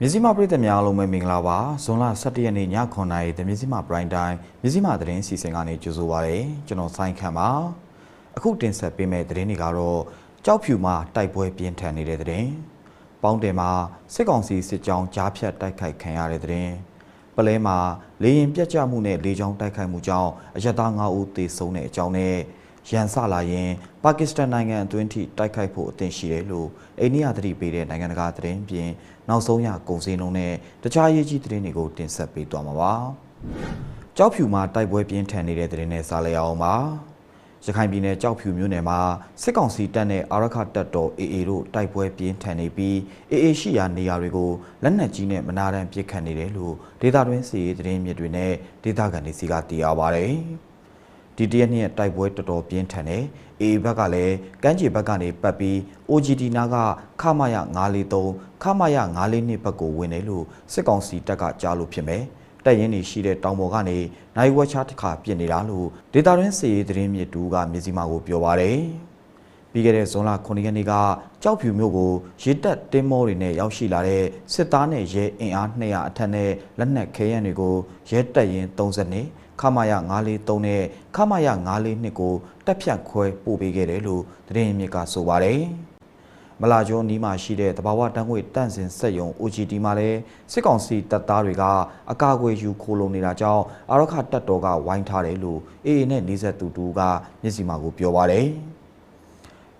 မြစည်းမပရိသတ်များအားလုံးပဲမင်္ဂလာပါဇွန်လ17ရက်နေ့ည9:00နာရီတမြစည်းမပရိုင်တိုင်းမြစည်းမသတင်းစီစဉ်ကနေကြိုဆိုပါရစေကျွန်တော်ဆိုင်းခန့်ပါအခုတင်ဆက်ပေးမယ့်သတင်းတွေကတော့ကြောက်ဖြူမှာတိုက်ပွဲပြင်းထန်နေတဲ့သတင်းပေါင်းတယ်မှာစစ်ကောင်စီစစ်ကြောင်းကြားဖြတ်တိုက်ခိုက်ခံရတဲ့သတင်းပလဲမှာလေရင်ပြက်ကျမှုနဲ့လေကြောင်းတိုက်ခိုက်မှုကြောင့်အရက်သား9ဦးသေဆုံးတဲ့အကြောင်းနဲ့ ရန်စလာရင်ပါကစ္စတန်နိုင်ငံအတွင်းထိတိုက်ခိုက်ဖို့အသင့်ရှိတယ်လို့အိန္ဒိယသတိပေးတဲ့နိုင်ငံတကာသတင်းပြင်နောက်ဆုံးရကုန်စည်နှုန်းနဲ့တခြားရေးကြီးသတင်းတွေကိုတင်ဆက်ပေးသွားမှာပါ။ကြောက်ဖြူမှာတိုက်ပွဲပြင်းထန်နေတဲ့သတင်းနဲ့စားလျအောင်ပါ။ရခိုင်ပြည်နယ်ကြောက်ဖြူမြို့နယ်မှာစစ်ကောင်စီတပ်နဲ့အာရခတပ်တော် AA တို့တိုက်ပွဲပြင်းထန်နေပြီး AA ရှိရာနေရာတွေကိုလက်နက်ကြီးနဲ့မနာတမ်းပစ်ခတ်နေတယ်လို့ဒေတာတွင်းစီရေးသတင်းမြစ်တွေနဲ့ဒေတာကန်တွေစီကသိရပါဗျ။ ဒီတရက်နှစ်တိုက်ပွဲတော်တော်ပြင်းထန်တယ်။ AA ဘက်ကလည်းကမ်းခြေဘက်ကနေပတ်ပြီး OGD နာကခမရ943ခမရ942ဘက်ကိုဝင်တယ်လို့စစ်ကောင်စီတပ်ကကြားလို့ဖြစ်မယ်။တပ်ရင်းတွေရှိတဲ့တောင်ပေါ်ကနေနိုင်ဝက်ချတစ်ခါပြစ်နေတာလို့ဒေတာရင်းစီရေးသတင်းမြစ်တူကမြစည်းမကိုပြောပါရယ်။ ပြီးခဲ့တဲ့ဇွန်လ9ရက်နေ့ကကြောက်ဖြူမြို့ကိုရေတက်တင်းမောတွေနဲ့ရောက်ရှိလာတဲ့စစ်သားနဲ့ရဲအင်အား200အထက်နဲ့လက်နက်ခဲယမ်းတွေကိုရဲတက်ရင်30နှစ်ခမာယ943နဲ့ခမာယ942ကိုတက်ဖြတ်ခွဲပို့ပေးခဲ့တယ်လို့သတင်းမြစ်ကဆိုပါတယ်။မလာကျောနီးမှာရှိတဲ့တဘာဝတန်းငွေတန့်စင်စက်ယုံ OGD မှာလည်းစစ်ကောင်စီတပ်သားတွေကအကာအကွယ်ယူခိုးလုံနေတာကြောင့်အာရခတပ်တော်ကဝိုင်းထားတယ်လို့ AA နဲ့နေဆက်သူတူကမျက်စိမှာကိုပြောပါတယ်။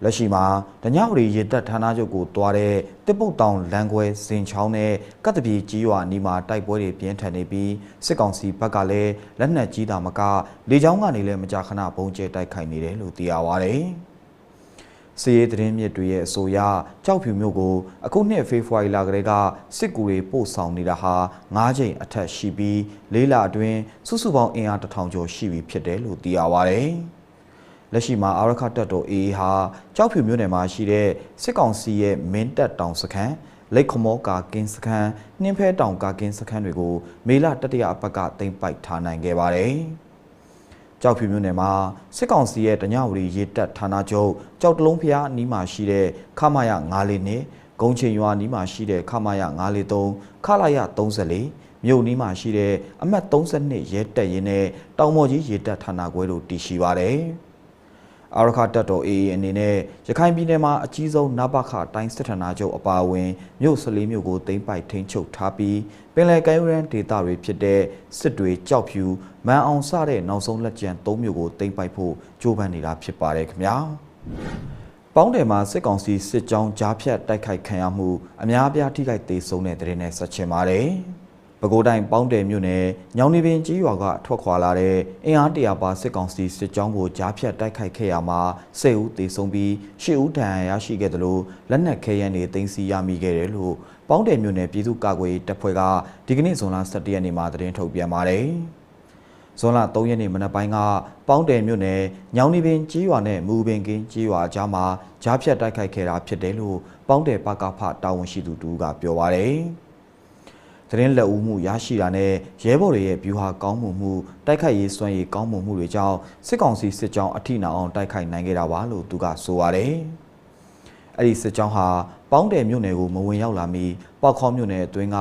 လက်ရှိမှာဒညဝရီရေတပ်ဌာနချုပ်ကိုတွားတဲ့တစ်ပုတ်တောင်လမ်းခွဲစင်ချောင်းနဲ့ကတ္တပြေကြီးရွာနီမှာတိုက်ပွဲတွေပြင်းထန်နေပြီးစစ်ကောင်စီဘက်ကလည်းလက်နက်ကြီးတာမကလေကြောင်းကနေလည်းမကြာခဏဘုံကျဲတိုက်ခိုက်နေတယ်လို့သိရပါဗျ။စီရေးသတင်းမြစ်တွေရဲ့အဆိုအရကြောက်ဖြူမျိုးကိုအခုနှစ်ဖေဖော်ဝါရီလကတည်းကစစ်ကူတွေပို့ဆောင်နေတာဟာ၅ချိန်အထက်ရှိပြီးလေးလအတွင်းစုစုပေါင်းအင်အားတစ်ထောင်ကျော်ရှိပြီဖြစ်တယ်လို့သိရပါဗျ။ လက်ရှိမှာအာရခတပ်တော် AA ဟာကြောက်ဖြူမြို့နယ်မှာရှိတဲ့စစ်ကောင်စီရဲ့မင်းတပ်တောင်စခန်းလိတ်ခမောကာကင်းစခန်းနှင်းဖဲတောင်ကာကင်းစခန်းတွေကိုမေလတတိယအပတ်ကတင်ပိုက်ထားနိုင်ခဲ့ပါတယ်။ကြောက်ဖြူမြို့နယ်မှာစစ်ကောင်စီရဲ့တညဝရီရေတပ်ဌာနချုပ်ကြောက်တလုံးဖျားအနီးမှာရှိတဲ့ခမာယ94နှစ်ဂုံချိန်ရွာနီးမှာရှိတဲ့ခမာယ943ခလာယ34မြို့နီးမှာရှိတဲ့အမှတ်32ရဲတပ်ရင်းနဲ့တောင်မော်ကြီးရေတပ်ဌာနခွဲတို့တည်ရှိပါတယ်။ အာရခတပ်တော် AA အနေနဲ့ရခိုင်ပြည်နယ်မှာအကြီးဆုံးနဘခတိုင်းစစ်ဌာနချုပ်အပါအဝင်မြို့14မြို့ကိုသိမ်းပိုက်ထိန်းချုပ်ထားပြီးပင်လယ်ကမ်းရိုးတန်းဒေသတွေဖြစ်တဲ့စစ်တွေကြောက်ဖြူမန်အောင်စတဲ့နောက်ဆုံးလက်ကျန်3မြို့ကိုသိမ်းပိုက်ဖို့ကြိုးပမ်းနေတာဖြစ်ပါတယ်ခင်ဗျာပေါင်းတယ်မှာစစ်ကောင်စီစစ်ကြောင်းကြားဖြတ်တိုက်ခိုက်ခံရမှုအများအပြားထိခိုက်ဒေဆုံးတဲ့တဲ့နဲ့ဆက်ချင်ပါတယ်။ ပဲခူးတိုင်းပေါင်းတယ်မြို့နယ်ညောင်နေပင်ကြီးရွာကထွက်ခွာလာတဲ့အင်အားတရာပါစစ်ကောင်စီစစ်ကြောင်းကိုကြားဖြတ်တိုက်ခိုက်ခဲ့ရမှာ၁၀ဦးသေဆုံးပြီး၈ဦးဒဏ်ရာရရှိခဲ့တယ်လို့လက်နက်ခဲယမ်းတွေတင်စီရမိခဲ့တယ်လို့ပေါင်းတယ်မြို့နယ်ပြည်သူ့ကာကွယ်ရေးတပ်ဖွဲ့ကဒီကနေ့ဇွန်လ17ရက်နေ့မှာသတင်းထုတ်ပြန်ပါတယ်။ဇွန်လ3ရက်နေ့မနက်ပိုင်းကပေါင်းတယ်မြို့နယ်ညောင်နေပင်ကြီးရွာနဲ့မူပင်ကင်းကြီးရွာကြားမှာကြားဖြတ်တိုက်ခိုက်ခဲ့တာဖြစ်တယ်လို့ပေါင်းတယ်ပကဖတာဝန်ရှိသူတူကပြောပါတယ်။ သတင်းလက်ဦးမှုရရှိတာနဲ့ရဲဘော်တွေရဲ့ဗျူဟာကောင်းမှုမှုတိုက်ခိုက်ရေးစွမ်းရည်ကောင်းမှုမှုတွေကြောင့်စစ်ကောင်စီစစ်ကြောင်းအထိနာအောင်တိုက်ခိုက်နိုင်ခဲ့တာပါလို့သူကဆိုပါတယ်။အဲ့ဒီစစ်ကြောင်းဟာပေါင်းတယ်မြို့နယ်ကိုမဝင်ရောက်လာမီပေါခေါမြို့နယ်အတွင်းက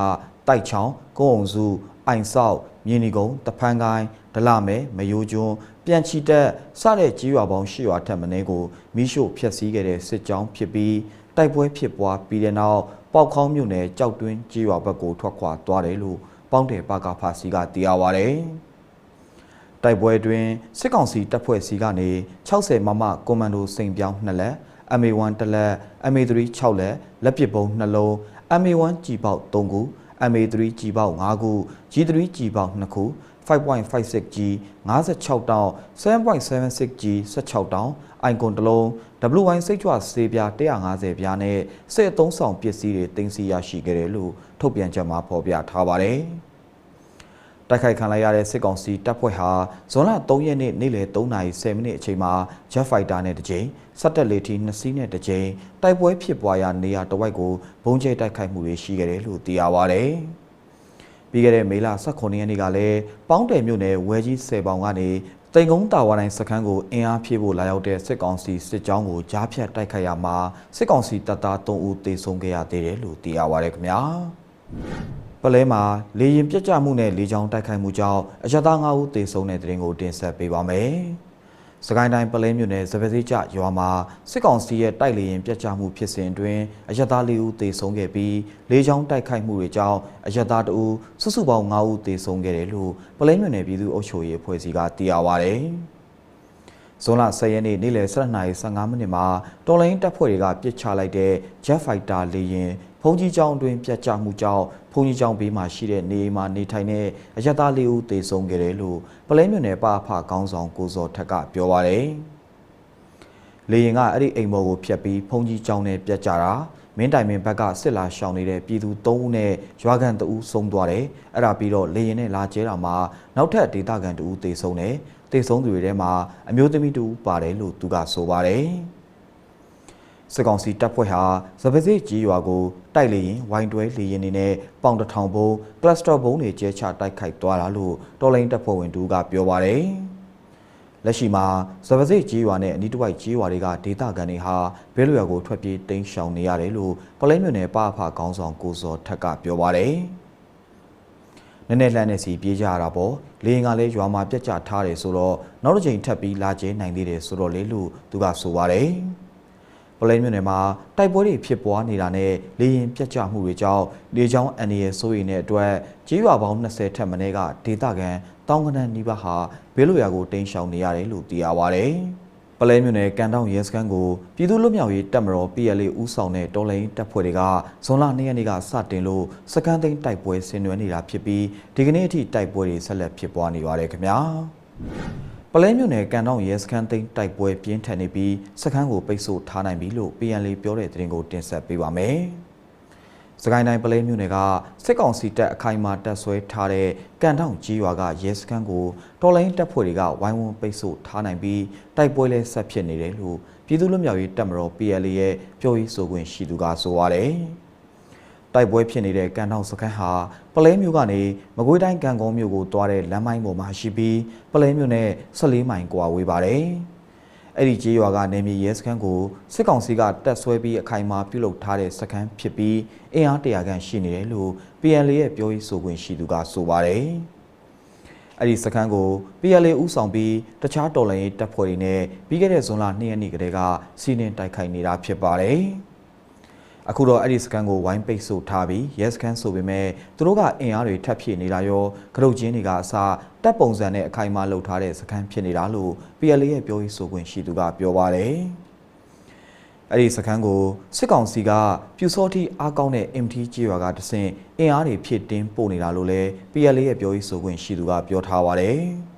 တိုက်ချောင်းကုန်းအောင်စုအိုင်ဆောက်မြင်းနီကုန်းတဖန်ကိုင်းဒလမဲမယိုးကျွန်းပြန်ချီတက်စတဲ့ကြီးရွာပေါင်း၈ရွာထက်မနည်းကိုမိရှို့ဖျက်ဆီးခဲ့တဲ့စစ်ကြောင်းဖြစ်ပြီးတိုက်ပွဲဖြစ်ပွားပြီးတဲ့နောက် ပေါက်ခေါင်းမြို့နယ်ကြောက်တွင်းကြီးရွာဘက်ကိုထွက်ခွာသွားတယ်လို့ပေါင်းတယ်ပါကဖာစီကသိရပါဗျ။တိုက်ပွဲတွင်စစ်ကောင်စီတပ်ဖွဲ့စီကနေ60မမကွန်မန်ဒိုစိန်ပြောင်း2လက် MA1 တလက် MA3 6လက်လက်ပစ်ပုံ2လုံး MA1 ကြီးပေါက်3ခု MA3 ကြီးပေါက်5ခု G3 ကြီးပေါက်2ခု 5.56G 56တောင် 7.76G 16တောင်အိုင်ကွန်တလုံး WY စိတ်ကြွဆေးပြား150ပြားနဲ့စစ်အသုံးဆောင်ပစ္စည်းတွေတင်စီရရှိခဲ့တယ်လို့ထုတ်ပြန်ချက်မှာဖော်ပြထားပါတယ်။တိုက်ခိုက်ခံလိုက်ရတဲ့စစ်ကောင်စီတပ်ဖွဲ့ဟာဇွန်လ3ရက်နေ့နေ့လယ်3:10မိနစ်အချိန်မှာ Jet Fighter နဲ့တစ်ကြိမ်စက်တက်လေထီ2စီးနဲ့တစ်ကြိမ်တိုက်ပွဲဖြစ်ပွားရာနေရာတစ်ဝိုက်ကိုဘုံကျဲတိုက်ခိုက်မှုတွေရှိခဲ့တယ်လို့သိရပါဗျ။ ပြီးခဲ့တဲ့မေလ18ရက်နေ့ကလည်းပေါင်းတယ်မြို့နယ်ဝဲကြီး10ပေါင်ကနေတိန်ကုန်းတာဝါတိုင်းစခန်းကိုအင်အားဖြည့်ဖို့လာရောက်တဲ့စစ်ကောင်စီစစ်ကြောင်းကိုကြားဖြတ်တိုက်ခိုက်ရမှာစစ်ကောင်စီတပ်သား3ဦးသေဆုံးခဲ့ရသေးတယ်လို့သိရပါရခင်ဗျာပလဲမှာလေရင်ပြက်ကျမှုနဲ့လေကြောင်းတိုက်ခိုက်မှုကြောင့်အရသား9ဦးသေဆုံးတဲ့တဲ့ရင်ကိုတင်ဆက်ပေးပါမယ်။ စကိုင်းတိုင်းပလဲမြို့နယ်စပယ်စီကျရွာမှာစစ်ကောင်စီရဲ့တိုက်လေရင်ပြက်ကျမှုဖြစ်စဉ်အတွင်းအရသား4ဦးသေဆုံးခဲ့ပြီးလေကြောင်းတိုက်ခိုက်မှုတွေကြောင့်အရသား2ဦးစုစုပေါင်း9ဦးသေဆုံးခဲ့တယ်လို့ပလဲမြို့နယ်ပြည်သူ့အုပ်ချုပ်ရေးအဖွဲ့အစည်းကသိရပါဗျ။ဇွန်လ10ရက်နေ့နေ့လယ်12:15မိနစ်မှာတော်လိုင်းတပ်ဖွဲ့တွေကပစ်ချလိုက်တဲ့ Jet Fighter လေယာဉ် ဖုန်ကြီးကျောင်းအတွင်းပြတ်ကျမှုကြောင့်ဖုန်ကြီးကျောင်းဘေးမှာရှိတဲ့နေအိမ်မှာနေထိုင်တဲ့အရသားလေးဦးသေဆုံးခဲ့တယ်လို့ပလဲမြို့နယ်ပအဖကောင်းဆောင်ကိုစောထက်ကပြောပါရယ်။လေယာဉ်ကအဲ့ဒီအိမ်မော်ကိုဖျက်ပြီးဖုန်ကြီးကျောင်းနဲ့ပြတ်ကျတာမင်းတိုင်မင်းဘက်ကစစ်လာရှောင်နေတဲ့ပြည်သူ၃ဦးနဲ့ရွာကန်တဦးဆုံးသွားတယ်။အဲ့ဒါပြီးတော့လေရင်နဲ့လာကျဲတာမှာနောက်ထပ်ဒေသခံတဦးသေဆုံးတယ်။သေဆုံးသူတွေထဲမှာအမျိုးသမီးတဦးပါတယ်လို့သူကဆိုပါတယ်။ စစ်ကောင်စီတပ်ဖွဲ့ဟာဇပစစ်ကြီးရွာကိုတိုက်လေရင်ဝိုင်းတွဲလေရင်တွေနဲ့ပေါင်တထောင်ဘုံကလစတာဘုံတွေကျဲချတိုက်ခိုက်သွားတာလို့တော်လိုင်းတပ်ဖွဲ့ဝင်တူကပြောပါတယ်။လက်ရှိမှာဇပစစ်ကြီးရွာနဲ့အနီးတစ်ဝိုက်ကြီးရွာတွေကဒေသခံတွေဟာဘဲလွရွာကိုထွက်ပြေးတိမ်းရှောင်နေရတယ်လို့ပလဲမြို့နယ်ပအဖခေါင်းဆောင်ကိုစောထက်ကပြောပါတယ်။နည်းနည်းလှမ်းနေစီပြေးကြရတာပေါ့လေရင်ကလည်းရွာမှာပြက်ကျထားတယ်ဆိုတော့နောက်တစ်ချိန်ထပ်ပြီးလာကျဲနိုင်သေးတယ်ဆိုတော့လေလို့သူကဆိုပါတယ်။ ပလဲမြို့နယ်မှာတိုက်ပွဲတွေဖြစ်ပွားနေတာနဲ့လေရင်ပြက်ကျမှုတွေကြောင့်လေချောင်းအန်ရီရဲ့စိုးရိမ်တဲ့အတွက်ကြေးရွာပေါင်း20ထက်မနည်းကဒေသခံတောင်းကနန်းနီးပါးဟာဘေးလွရာကိုတိမ်းရှောင်နေရတယ်လို့သိရပါဗျ။ပလဲမြို့နယ်ကန်တောင်ရဲစခန်းကိုပြည်သူ့လွတ်မြောက်ရေးတပ်မတော် PLA ဦးဆောင်တဲ့တော်လိုင်းတပ်ဖွဲ့တွေကဇွန်လ2ရက်နေ့ကစတင်လို့စခန်းသိမ်းတိုက်ပွဲဆင်နွှဲနေတာဖြစ်ပြီးဒီကနေ့အထိတိုက်ပွဲတွေဆက်လက်ဖြစ်ပွားနေပါတယ်ခင်ဗျာ။ပ လဲမြို့နယ်ကန်တောင်ရဲစခန်းသိမ်းတိုက်ပွဲပြင်းထန်နေပြီးစခန်းကိုပိတ်ဆို့ထားနိုင်ပြီလို့ PNL ပြောတဲ့သတင်းကိုတင်ဆက်ပေးပါမယ်။စကိုင်းတိုင်းပလဲမြို့နယ်ကစစ်ကောင်စီတပ်အခိုင်အမာတပ်ဆွဲထားတဲ့ကန်တောင်ကြီးရွာကရဲစခန်းကိုတော်လိုင်းတပ်ဖွဲ့တွေကဝိုင်းဝန်းပိတ်ဆို့ထားနိုင်ပြီးတိုက်ပွဲလဲဆက်ဖြစ်နေတယ်လို့ပြည်သူ့လွတ်မြောက်ရေးတပ်မတော် PLA ရဲ့ပြောရေးဆိုခွင့်ရှိသူကဆိုပါတယ်။ တိုက်ပွဲဖြစ်နေတဲ့ကန်တောင်စခန်းဟာပလဲမြို့ကနေမကွေးတိုင်းကံကုန်းမြို့ကိုတွားတဲ့လမ်းမိုင်းပေါ်မှာရှိပြီးပလဲမြို့နဲ့14မိုင်ကွာဝေးပါတယ်။အဲ့ဒီကြေးရွာကနေမြေရဲစခန်းကိုစစ်ကောင်စီကတက်ဆွဲပြီးအခိုင်အမာပြုလုပ်ထားတဲ့စခန်းဖြစ်ပြီးအင်အားတရာခန့်ရှိနေတယ်လို့ PNL ရဲ့ပြောရေးဆိုခွင့်ရှိသူကဆိုပါတယ်။အဲ့ဒီစခန်းကို PLA ဥဆောင်ပြီးတခြားတော်လှန်ရေးတပ်ဖွဲ့တွေနဲ့ပြီးခဲ့တဲ့ဇွန်လ2ရက်နေ့ကတည်းကစီးနင်းတိုက်ခိုက်နေတာဖြစ်ပါတယ်။ အခုတော့အဲ့ဒီစကန်ကိုဝိုင်းပိတ်ဆို့ထားပြီးရဲစကန်ဆိုပေမဲ့သူတို့ကအင်အားတွေထပ်ဖြည့်နေတာရောကရုတ်ချင်းတွေကအစားတပ်ပုံစံနဲ့အခိုင်အမာလှုပ်ထားတဲ့စကန်ဖြစ်နေတာလို့ PLA ရဲ့ပြောရေးဆိုခွင့်ရှိသူကပြောပါတယ်အဲ့ဒီစခန်းကိုစစ်ကောင်စီကပြူစောတိအားကောင်းတဲ့ MT ကြေးရွာကတဆင့်အင်အားတွေဖြစ်တင်းပို့နေတာလို့လည်း PLA ရဲ့ပြောရေးဆိုခွင့်ရှိသူကပြောထားပါတယ်။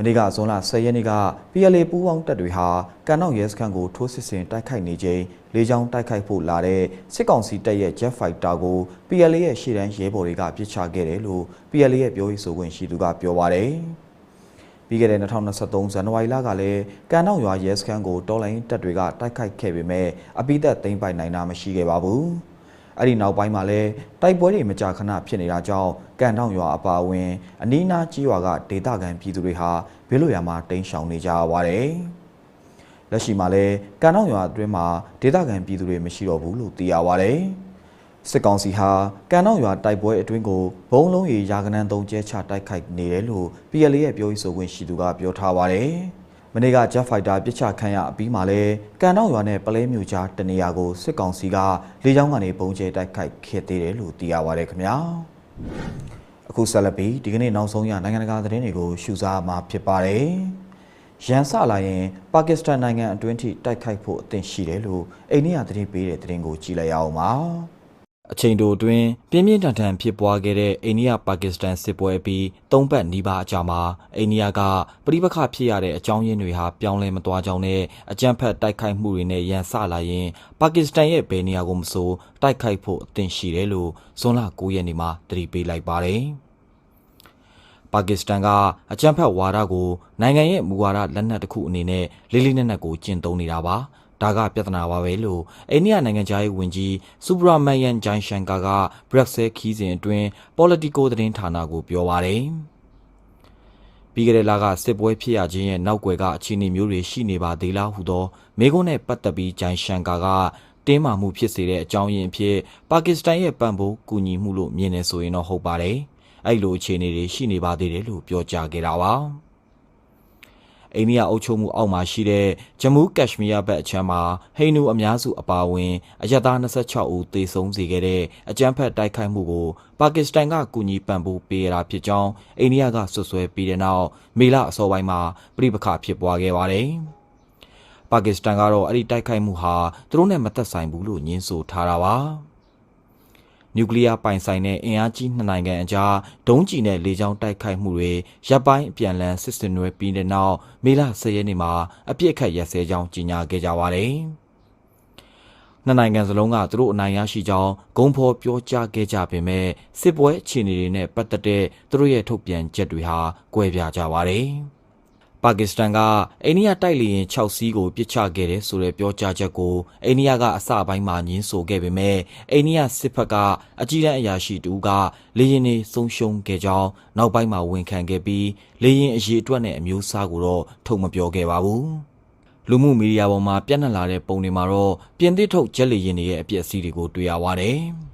မနေ့ကဇွန်လ10ရက်နေ့က PLA ပူးပေါင်းတပ်တွေဟာကန်နောက်ရဲစခန်းကိုထိုးစစ်ဆင်တိုက်ခိုက်နေချိန်လေကြောင်းတိုက်ခိုက်ဖို့လာတဲ့စစ်ကောင်စီတပ်ရဲ့ Jet Fighter ကို PLA ရဲ့ရှေ့တန်းရဲဘော်တွေကပစ်ချခဲ့တယ်လို့ PLA ရဲ့ပြောရေးဆိုခွင့်ရှိသူကပြောပါတယ်။ပြီးခဲ့တဲ့2023ဇန်နဝါရီလကလည်းကန်နောက်ရွာရဲစခန်းကိုတော်လိုင်းတပ်တွေကတိုက်ခိုက်ခဲ့ပေမဲ့အပိသက်သိမ်းပိုက်နိုင်တာမရှိခဲ့ပါဘူး။ အဲ့ဒီနောက်ပိုင်းမှာလည်းတိုက်ပွဲတွေမကြာခဏဖြစ်နေတာကြောင့်ကန်တောင်ရွာအပါအဝင် အနီးနားကြီးရွာကဒေသခံပြည်သူတွေဟာဘေးလွရာမှာတိမ်းရှောင်နေကြရပါတယ်။လက်ရှိမှာလည်းကန်တောင်ရွာအတွင်းမှာဒေသခံပြည်သူတွေမရှိတော့ဘူးလို့သိရပါတယ်။စစ်ကောင်စီဟာကန်တောင်ရွာတိုက်ပွဲအတွင်းကိုဘုံလုံးရီရာကနန်းသုံးကျဲချတိုက်ခိုက်နေတယ်လို့ PLA ရဲ့ပြောရေးဆိုခွင့်ရှိသူကပြောထားပါတယ်။မ နေ့က Jet Fighter ပစ်ချခံရအပြီးမှာလဲကန်တော့ရွာနဲ့ပလဲမြို့ကြားတနေရာကိုစစ်ကောင်စီကလေကြောင်းကနေပုံကျဲတိုက်ခိုက်ခဲ့သေးတယ်လို့သိရပါရခင်ဗျာအခုဆက်လက်ပြီးဒီကနေ့နောက်ဆုံးရနိုင်ငံတကာသတင်းတွေကိုရှုစားမှာဖြစ်ပါတယ်ရန်စလာရင်ပါကစ္စတန်နိုင်ငံအတွင်းထိတိုက်ခိုက်ဖို့အသင့်ရှိတယ်လို့အိန္ဒိယသတင်းပေးတဲ့သတင်းကိုကြည့်လိုက်ရအောင်ပါ အချိန်တိုအတွင်းပြင်းပြင်းထန်ထန်ဖြစ်ပွားခဲ့တဲ့အိန္ဒိယပါကစ္စတန်စစ်ပွဲပြီးသုံးပတ်နီးပါးအကြာမှာအိန္ဒိယကပြိပခဖြစ်ရတဲ့အကြောင်းရင်းတွေဟာပြောင်းလဲမသွားကြောင်းနဲ့အကြမ်းဖက်တိုက်ခိုက်မှုတွေနဲ့ရန်စလာရင်ပါကစ္စတန်ရဲ့ဘယ်နေရာကိုမဆိုတိုက်ခိုက်ဖို့အသင့်ရှိတယ်လို့ဇွန်လ9ရက်နေ့မှာတတိပေးလိုက်ပါတယ်။ပါကစ္စတန်ကအကြမ်းဖက်ဝါဒကိုနိုင်ငံရဲ့မူဝါဒလက်နက်တစ်ခုအနေနဲ့လေးလေးနက်နက်ကိုကျင့်သုံးနေတာပါ။ ဒါကပြဿနာပါပဲလို့အိန္ဒိယနိုင်ငံသားရေးဝန်ကြီးစူဘရာမန်ယန်ဂျိုင်ရှန်ကာကဘရက်ဆဲခီးစဉ်အတွင်း Politico သတင်းဌာနကိုပြောပါတယ်ပြီးခဲ့တဲ့လကစစ်ပွဲဖြစ်ရခြင်းရဲ့နောက်ွယ်ကအခြေအနေမျိုးတွေရှိနေပါသေးလားဟုသောမေးခွန်းနဲ့ပတ်သက်ပြီးဂျိုင်ရှန်ကာကတင်းမာမှုဖြစ်စေတဲ့အကြောင်းရင်းအဖြစ်ပါကစ္စတန်ရဲ့ပံ့ပိုးကူညီမှုလို့မြင်နေဆိုရင်တော့ဟုတ်ပါတယ်။အဲ့လိုအခြေအနေတွေရှိနေပါသေးတယ်လို့ပြောကြားခဲ့တာပါ။ အိန္ဒိယအုပ်ချုပ်မှုအောက်မှာရှိတဲ့ဂျမူးကက်ရှ်မီးယားဘက်အချမ်းမှာဟိန္ဒူအများစုအပါအဝင်အရက်သား26ဦးသေဆုံးစေခဲ့တဲ့အကြမ်းဖက်တိုက်ခိုက်မှုကိုပါကစ္စတန်ကကူညီပံ့ပိုးပေးရတာဖြစ်ကြောင်းအိန္ဒိယကဆွဆွဲပြီးတဲ့နောက်မေလအစောပိုင်းမှာပြိပခဖြစ်ပွားခဲ့ပါတယ်။ပါကစ္စတန်ကတော့အဲ့ဒီတိုက်ခိုက်မှုဟာသူတို့နဲ့မသက်ဆိုင်ဘူးလို့ညင်းဆိုထားတာပါ။ နျူကလ িয়ার ပိုင်ဆိုင်တဲ့အင်အားကြီးနှစ်နိုင်ငံအကြားဒုံးကျည်နဲ့လေကြောင်းတိုက်ခိုက်မှုတွေရပ်ပိုင်းအပြန်အလှန်စစ်စင်နွယ်ပြီးတဲ့နောက်မေလ10ရက်နေ့မှာအပြစ်အခတ်ရက်စဲကြောင်းကြေညာခဲ့ကြပါတယ်။နှစ်နိုင်ငံစလုံးကသူတို့အနိုင်ရရှိကြောင်းဂုံဖော်ပြောကြားခဲ့ကြပေမဲ့စစ်ပွဲအခြေအနေတွေနဲ့ပတ်သက်တဲ့သူတို့ရဲ့ထုတ်ပြန်ချက်တွေဟာကွဲပြားကြပါတယ်။ ပါကစ္စတန်ကအိန္ဒိယတိုက်လေယာဉ်6စီးကိုပစ်ချခဲ့တယ်ဆိုတဲ့ပြောကြားချက်ကိုအိန္ဒိယကအစပိုင်းမှာညင်းဆိုခဲ့ပေမဲ့အိန္ဒိယစစ်ဘက်ကအကြီးတန်းအရာရှိတူကလေယာဉ်တွေဆုံးရှုံးခဲ့ကြောင်းနောက်ပိုင်းမှာဝန်ခံခဲ့ပြီးလေယာဉ်အရေးအတွက်နဲ့အမျိုးအစားကိုတော့ထုတ်မပြောခဲ့ပါဘူးလူမှုမီဒီယာပေါ်မှာပြန့်နှံ့လာတဲ့ပုံတွေမှာတော့ပြင်သစ်ထုတ်ဂျက်လေယာဉ်တွေရဲ့အပျက်အစီးတွေကိုတွေ့ရပါတယ်။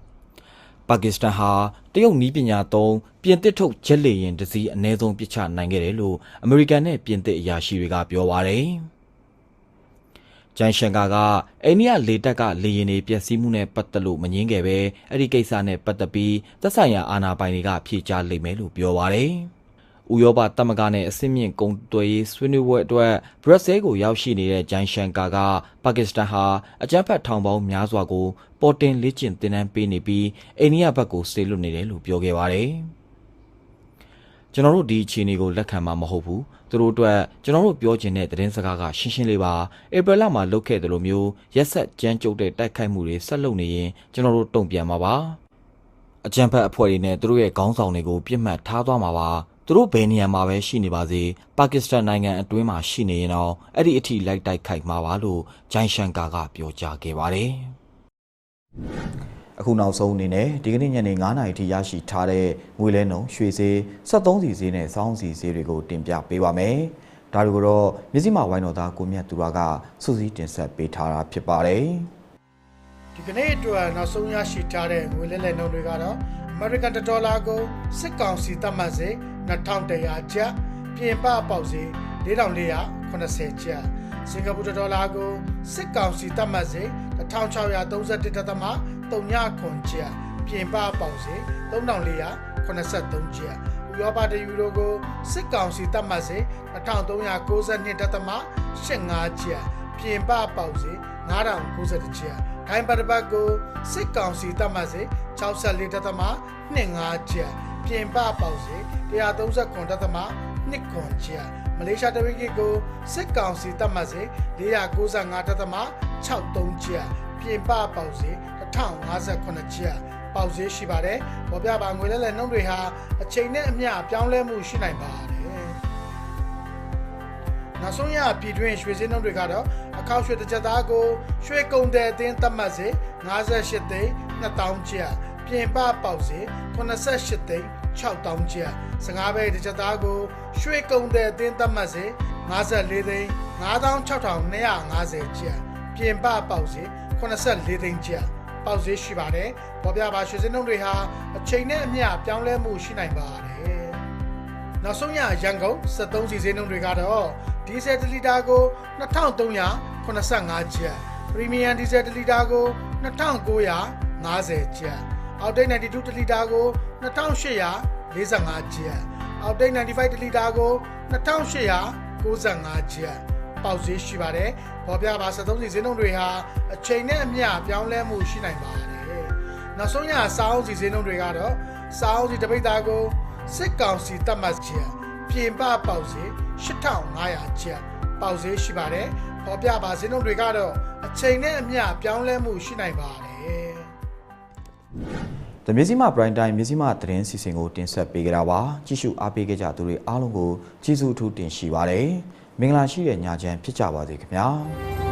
ပါကစ္စတန်ဟာတရုတ်နီးပညာသုံးပြင်သစ်ထုတ်ဂျက်လေယာဉ်တစ်စီးအ ਨੇ ဆုံးပစ်ချနိုင်ခဲ့တယ်လို့အမေရိကန်နဲ့ပြင်သစ်အရာရှိတွေကပြောပါတယ်။ဂျန်ရှန်ကာကအိန္ဒိယလေတပ်ကလေယာဉ်တွေပျက်စီးမှုနဲ့ပတ်သက်လို့မငင်းခဲ့ပဲအဲ့ဒီကိစ္စနဲ့ပတ်သက်ပြီးသက်ဆိုင်ရာအာဏာပိုင်တွေကဖြေကြားလိမ့်မယ်လို့ပြောပါတယ်။ ဥရောပသမဂ္ဂနဲ့အစင်းမြင့်ကုန်သွယ်ရေးဆွေးနွေးပွဲအတွက်ဘရက်ဆဲကိုရောက်ရှိနေတဲ့ဂျိုင်းရှန်ကာကပါကစ္စတန်ဟာအကြမ်းဖက်ထောင်ပေါင်းများစွာကိုပေါ်တင်လေ့ကျင့်သင်တန်းပေးနေပြီးအိန္ဒိယဘက်ကိုဆေးလွတ်နေတယ်လို့ပြောခဲ့ပါတယ်။ကျွန်တော်တို့ဒီအခြေအနေကိုလက်ခံမှာမဟုတ်ဘူး။သူတို့အတွက်ကျွန်တော်တို့ပြောချင်တဲ့သတင်းစကားကရှင်းရှင်းလေးပါ။ဧပြီလမှာလုပ်ခဲ့တယ်လို့မျိုးရက်ဆက်ကြမ်းကြုတ်တဲ့တိုက်ခိုက်မှုတွေဆက်လုပ်နေရင်ကျွန်တော်တို့တုံ့ပြန်မှာပါ။အကြံဖက်အဖွဲ့တွေနဲ့သူတို့ရဲ့ခေါင်းဆောင်တွေကိုပြစ်မှတ်ထားသွားမှာပါ သူတို့ဘယ်နေရာမှာပဲရှိနေပါစေပါကစ္စတန်နိုင်ငံအတွင်းမှာရှိနေရင်တော့အဲ့ဒီအထိလိုက်တိုက်ခိုက်မှာပါလို့ဂျိုင်ရှန်ကာကပြောကြားခဲ့ပါတယ်အခုနောက်ဆုံးအနေနဲ့ဒီကနေ့ညနေ9:00နာရီထိရရှိထားတဲ့ငွေလဲနှုန်းရွှေဈေး73စီဈေးနဲ့စောင်းစီဈေးတွေကိုတင်ပြပေးပါမယ်။ဒါတွေကိုတော့မြစည်းမဝိုင်းတော်သားကိုမြတ်သူရကစုစည်းတင်ဆက်ပေးထားတာဖြစ်ပါတယ်။ဒီကနေ့အတွက်နောက်ဆုံးရရှိထားတဲ့ငွေလဲလဲနှုန်းတွေကတော့ American ဒေါ်လာကိုစစ်ကောင်စီသတ်မှတ်စေ2100ကျပ်ပြင်ပပေါက်စေ4480ကျပ်စင်ကာပူဒေါ်လာကိုစစ်ကောင်စီသတ်မှတ်စေ1631.3ညခွန်ကျပ်ပြင်ပပေါက်စေ3483ကျပ်ဥရောပတယူရိုကိုစစ်ကောင်စီသတ်မှတ်စေ1392.85ကျပ်ပြင်ပပေါက်စေ9090ကျပ် ဒိုင်ပတ်ပတ်ကိုစစ်ကောင်စီသတ်မှတ်စေ64.25ကျပ်ပြင်ပပေါက်စေ139တက်သမနှစ်ခွန်ကျပ်မလေးရှားတဝိကိကိုစစ်ကောင်စီတပ်မှတ်စေ495တက်သမ63ကျပ်ပြင်ပပေါက်စေ1058ကျပ်ပေါက်ဈေးရှိပါတယ်။ပေါ်ပြပါငွေလဲလဲနှုန်းတွေဟာအချိန်နဲ့အမျှပြောင်းလဲမှုရှိနိုင်ပါတယ်။ နောက်ဆုံးရပြည်တွင်းရွှေစင်းနှုန်းတွေကတော့အခောက်ရွှေတစ်ချက်သားကိုရွှေကုန်တဲ့အသင်းသတ်မှတ်စေ58သိန်း2000ကျပ်ပြင်ပပေါက်စေ88သိန်း6000ကျပ်15ဘဲတစ်ချက်သားကိုရွှေကုံတဲ့အသင်းသတ်မှတ်စေ54သိန်း96,250ကျပ်ပြင်ပပေါက်စေ84သိန်းကျပ်ပေါက်ဈေးရှိပါတယ်။ပေါ်ပြပါရွှေစင်းနှုန်းတွေဟာအချိန်နဲ့အမျှပြောင်းလဲမှုရှိနိုင်ပါတယ်။နောက်ဆုံးရရန်ကုန်73စီစင်းနှုန်းတွေကတော့ ဒီဇယ်1လီတာကို2385ကျပ်ပရီမီယံဒီဇယ်1လီတာကို2950ကျပ်အောက်တိတ်92တလီတာကို2845ကျပ်အောက်တိတ်95တလီတာကို2895ကျပ်ပေါက်ဈေးရှိပါတယ်ပေါ်ပြပါ73စီဈေးနှုန်းတွေဟာအချိန်နဲ့အမျှပြောင်းလဲမှုရှိနိုင်ပါတယ်နောက်ဆုံးရစောင်းစီဈေးနှုန်းတွေကတော့စောင်းစီတပိတ်သားကိုစစ်ကောင်စီတတ်မှတ်ချက်ပြင်ပပေါက်ဈေး 8500ကျပ်ပေါက်ဈေးရှိပါတယ်ပေါ်ပြပါဈေးနှုန်းတွေကတော့အချိန်နဲ့အမျှပြောင်းလဲမှုရှိနိုင်ပါတယ်။တမြစီမပရိုင်တိုင်းမြစီမသတင်းစီစဉ်ကိုတင်ဆက်ပေးကြတာပါ။ကြည့်ရှုအားပေးကြသူတွေအားလုံးကိုကျေးဇူးအထူးတင်ရှိပါတယ်။မင်္ဂလာရှိတဲ့ညချမ်းဖြစ်ကြပါစေခင်ဗျာ။